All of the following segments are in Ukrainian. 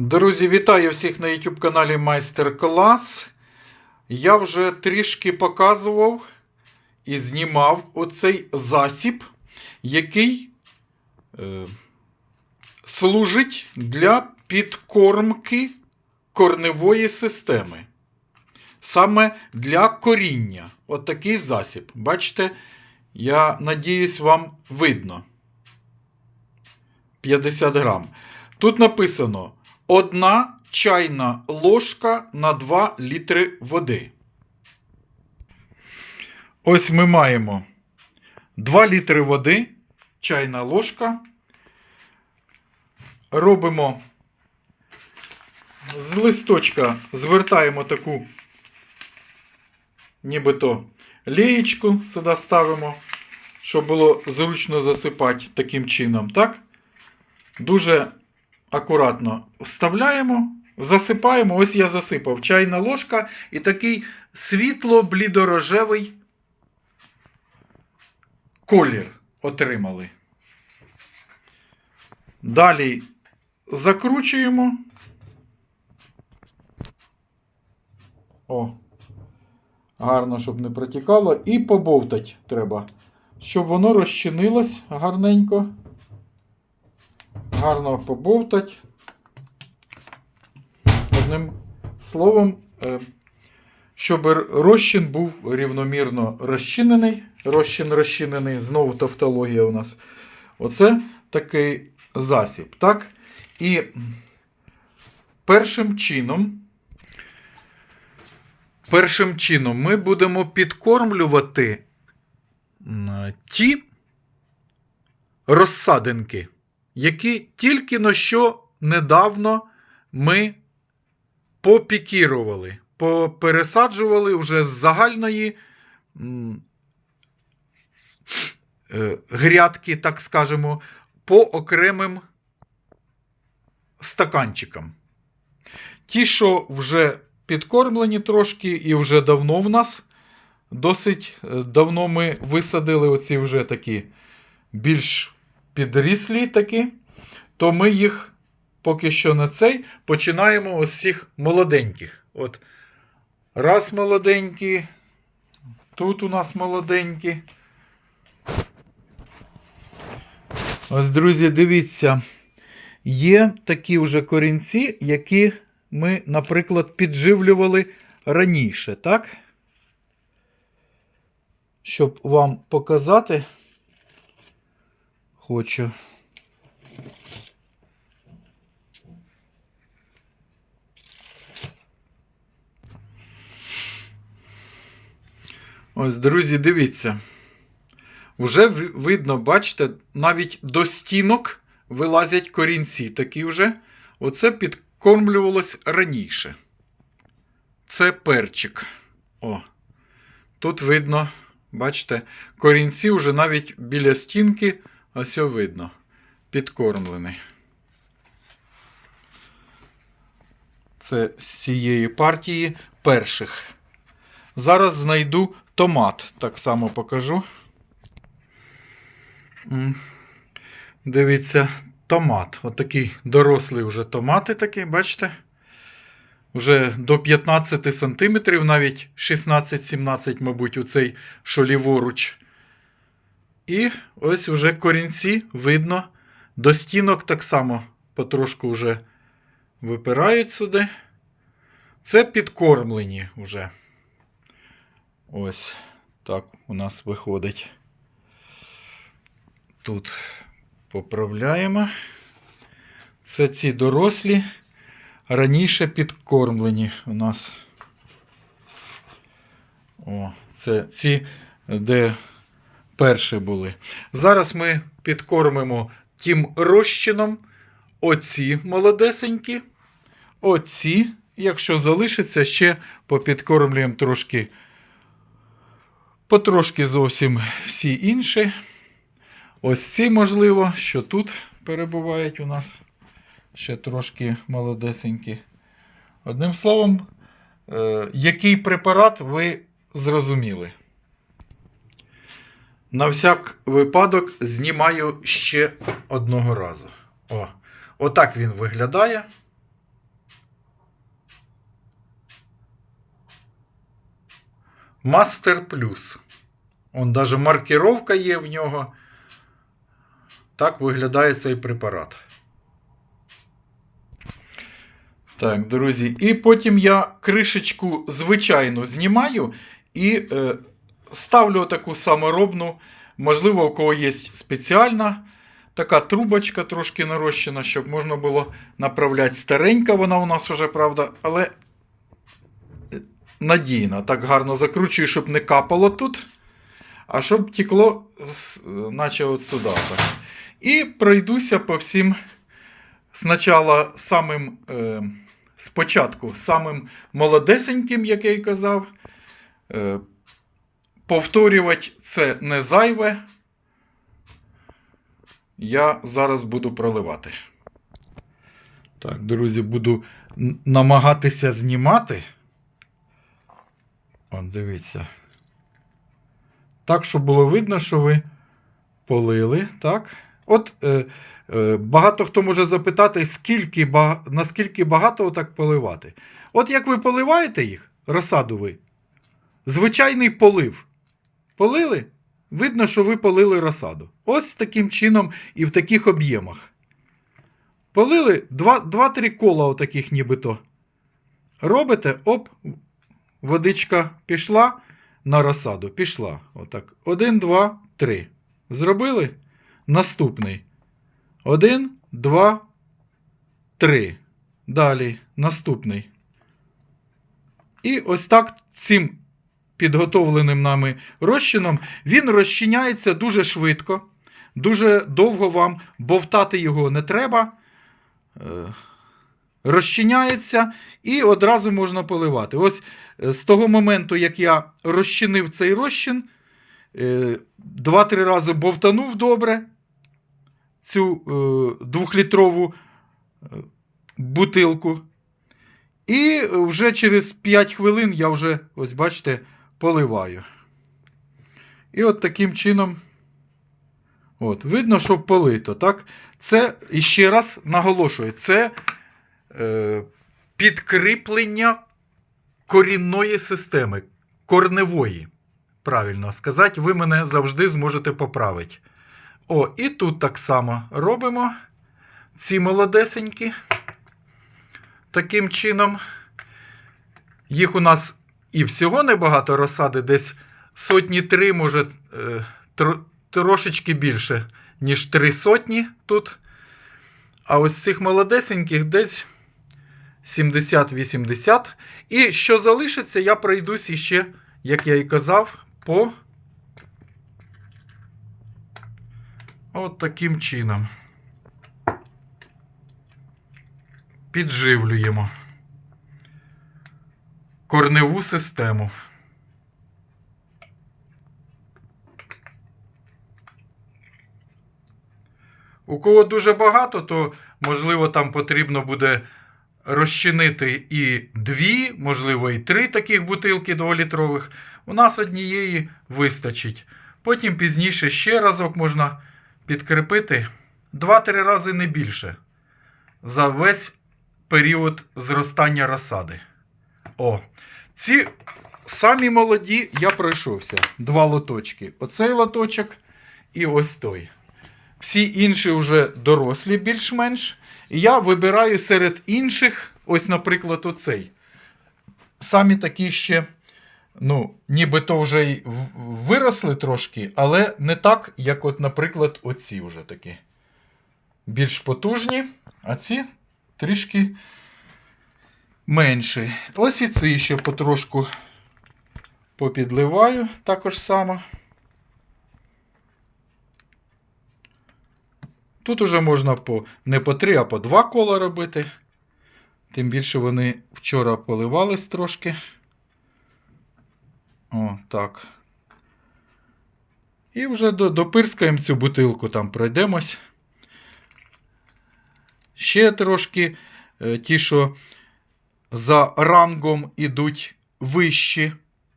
Друзі, вітаю всіх на YouTube каналі Майстер Клас. Я вже трішки показував і знімав оцей засіб, який е, служить для підкормки корневої системи. Саме для коріння. От такий засіб. Бачите, я надіюсь, вам видно. 50 грам. Тут написано одна чайна ложка на 2 літри води. Ось ми маємо 2 літри води, чайна ложка. Робимо з листочка, звертаємо таку, нібито лієчку сюди ставимо, щоб було зручно засипати таким чином. Так? Дуже акуратно вставляємо, засипаємо. Ось я засипав чайна ложка і такий світло-блідорожевий колір отримали. Далі закручуємо. О, гарно, щоб не протікало. І побовтать треба, щоб воно розчинилось гарненько гарно побовтать. Одним словом, е, щоб розчин був рівномірно розчинений. Розчин розчинений, знову тавтологія у нас. Оце такий засіб. Так? І першим чином, першим чином ми будемо підкормлювати ті розсадинки які тільки но що недавно ми попікірували, попересаджували вже з загальної е, грядки, так скажемо, по окремим стаканчикам. Ті, що вже підкормлені трошки, і вже давно в нас, досить е, давно ми висадили оці вже такі більш підріслі такі, то ми їх поки що на цей починаємо ось цих молоденьких. От раз молоденькі, тут у нас молоденькі. Ось, друзі, дивіться, є такі вже корінці, які ми, наприклад, підживлювали раніше, так? Щоб вам показати хочу. Ось, друзі, дивіться. Вже видно, бачите, навіть до стінок вилазять корінці такі вже. Оце підкормлювалось раніше. Це перчик. О. Тут видно, бачите, корінці вже навіть біля стінки Ось видно. Підкормлений. Це з цієї партії перших. Зараз знайду томат. Так само покажу. Дивіться, томат. Отакий дорослий вже томати такий, бачите? Вже до 15 см, навіть 16-17, мабуть, у цей що ліворуч. І ось уже корінці видно. До стінок так само потрошку вже випирають сюди. Це підкормлені вже. Ось так у нас виходить. Тут поправляємо. Це ці дорослі, раніше підкормлені у нас. О, це ці, де перші були. Зараз ми підкормимо тим розчином оці молодесенькі. Оці, якщо залишиться, ще попідкормлюємо трошки, потрошки зовсім всі інші. Ось ці, можливо, що тут перебувають у нас ще трошки молодесенькі. Одним словом, е, який препарат ви зрозуміли. На всяк випадок знімаю ще одного разу. О, Отак він виглядає. Мастер плюс. Он даже маркировка є в нього. Так виглядає цей препарат. Так, друзі. І потім я кришечку звичайно знімаю і. Е, ставлю таку саморобну. Можливо, у кого є спеціальна така трубочка трошки нарощена, щоб можна було направляти. Старенька вона у нас вже, правда, але надійна. Так гарно закручую, щоб не капало тут, а щоб тікло, наче от сюди. Так. І пройдуся по всім. Спочатку самим. Е, спочатку самим молодесеньким, як я й казав. Е, повторювати це не зайве. Я зараз буду проливати. Так, друзі, буду намагатися знімати. От, дивіться. Так, щоб було видно, що ви полили. Так. От е, е, багато хто може запитати, скільки, ба- наскільки багато отак поливати. От як ви поливаєте їх, розсаду ви, звичайний полив. Полили? Видно, що ви полили розсаду. Ось таким чином і в таких об'ємах. Полили 2-3 кола отаких нібито. Робите, оп, водичка пішла на розсаду. Пішла. Отак. 1, 2, 3. Зробили? Наступний. 1, 2, 3. Далі. Наступний. І ось так цим підготовленим нами розчином він розчиняється дуже швидко. Дуже довго вам бовтати його не треба. Е, Розчиняється і одразу можна поливати. Ось е, з того моменту, як я розчинив цей розчин, е, два-три рази бовтанув добре цю двохлітрову бутилку. І вже через 5 хвилин я вже, ось бачите, поливаю. І от таким чином. От, видно, що полито. так? Це, і ще раз наголошую, це е, підкріплення корінної системи, корневої. Правильно сказати, ви мене завжди зможете поправити. О, і тут так само робимо ці молодесенькі. Таким чином, їх у нас і всього небагато розсади, десь сотні три, може е, тро, трошечки більше, ніж три сотні тут. А ось цих молодесеньких десь 70-80. І що залишиться, я пройдусь іще, як я і казав, по от таким чином. Підживлюємо корневу систему. У кого дуже багато, то можливо там потрібно буде розчинити і дві, можливо, і три таких бутилки 2-літрових. У нас однієї вистачить. Потім пізніше ще разок можна підкріпити 2-3 рази не більше. За весь період зростання розсади. О, ці самі молоді я пройшовся. Два лоточки. Оцей лоточок і ось той. Всі інші вже дорослі більш-менш. І я вибираю серед інших, ось, наприклад, оцей. Самі такі ще, ну, нібито вже й виросли трошки, але не так, як, от, наприклад, оці вже такі. Більш потужні, а ці трішки менші. Ось і ці ще потрошку попідливаю також само. Тут уже можна по, не по три, а по два кола робити. Тим більше вони вчора поливались трошки. О, так. І вже до, допирскаємо цю бутилку, там пройдемось. Ще трошки е, ті, що за рангом ідуть вищі,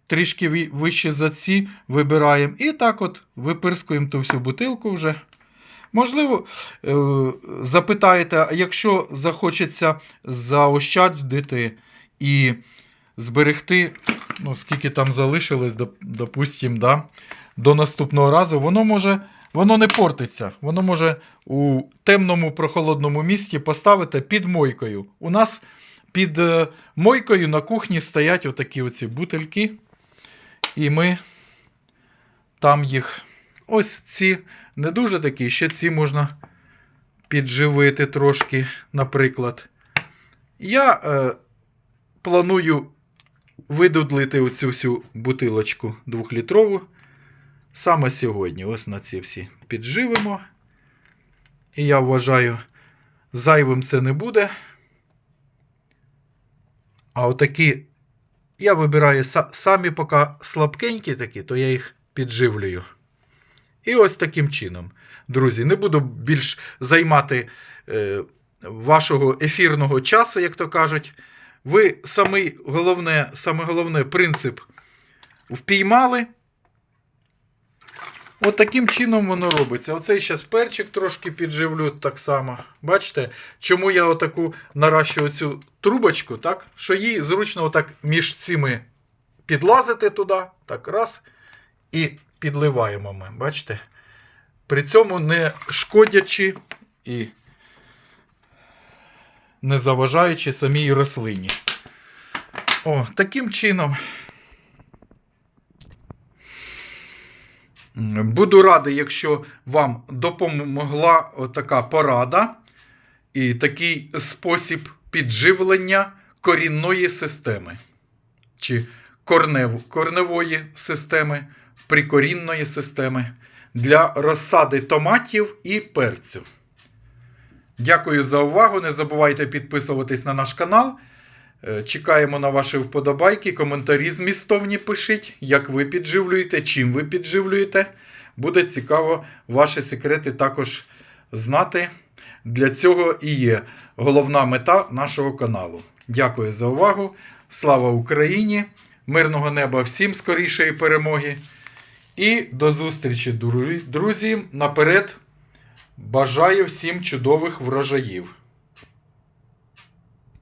трішки вище за ці вибираємо. І так от випирскуємо ту всю бутилку вже. Можливо, е, запитаєте, а якщо захочеться заощадити і зберегти, ну, скільки там залишилось, допустим, да, до наступного разу, воно може. Воно не портиться. Воно може у темному прохолодному місці поставити під мойкою. У нас під е, мойкою на кухні стоять отакі оці бутильки. І ми там їх. Ось ці не дуже такі, ще ці можна підживити трошки, наприклад. Я е, планую видудлити оцю всю бутилочку двохлітрову саме сьогодні. Ось на ці всі підживимо. І я вважаю, зайвим це не буде. А отакі я вибираю самі поки слабкенькі такі, то я їх підживлюю. І ось таким чином. Друзі, не буду більш займати е, вашого ефірного часу, як то кажуть. Ви самий головне, саме головне принцип впіймали. От таким чином воно робиться. Оцей зараз перчик трошки підживлю так само. Бачите, чому я отаку наращую цю трубочку, так? що їй зручно отак між цими підлазити туди, так раз, і підливаємо ми. Бачите? При цьому не шкодячи і не заважаючи самій рослині. О, таким чином. Буду радий, якщо вам допомогла така порада і такий спосіб підживлення корінної системи чи корнев, корневої системи, прикорінної системи для розсади томатів і перцю. Дякую за увагу. Не забувайте підписуватись на наш канал. Е, Чекаємо на ваші вподобайки, коментарі змістовні пишіть, як ви підживлюєте, чим ви підживлюєте. Буде цікаво ваші секрети також знати. Для цього і є головна мета нашого каналу. Дякую за увагу. Слава Україні! Мирного неба всім скорішої перемоги. І до зустрічі, друзі. Наперед бажаю всім чудових врожаїв.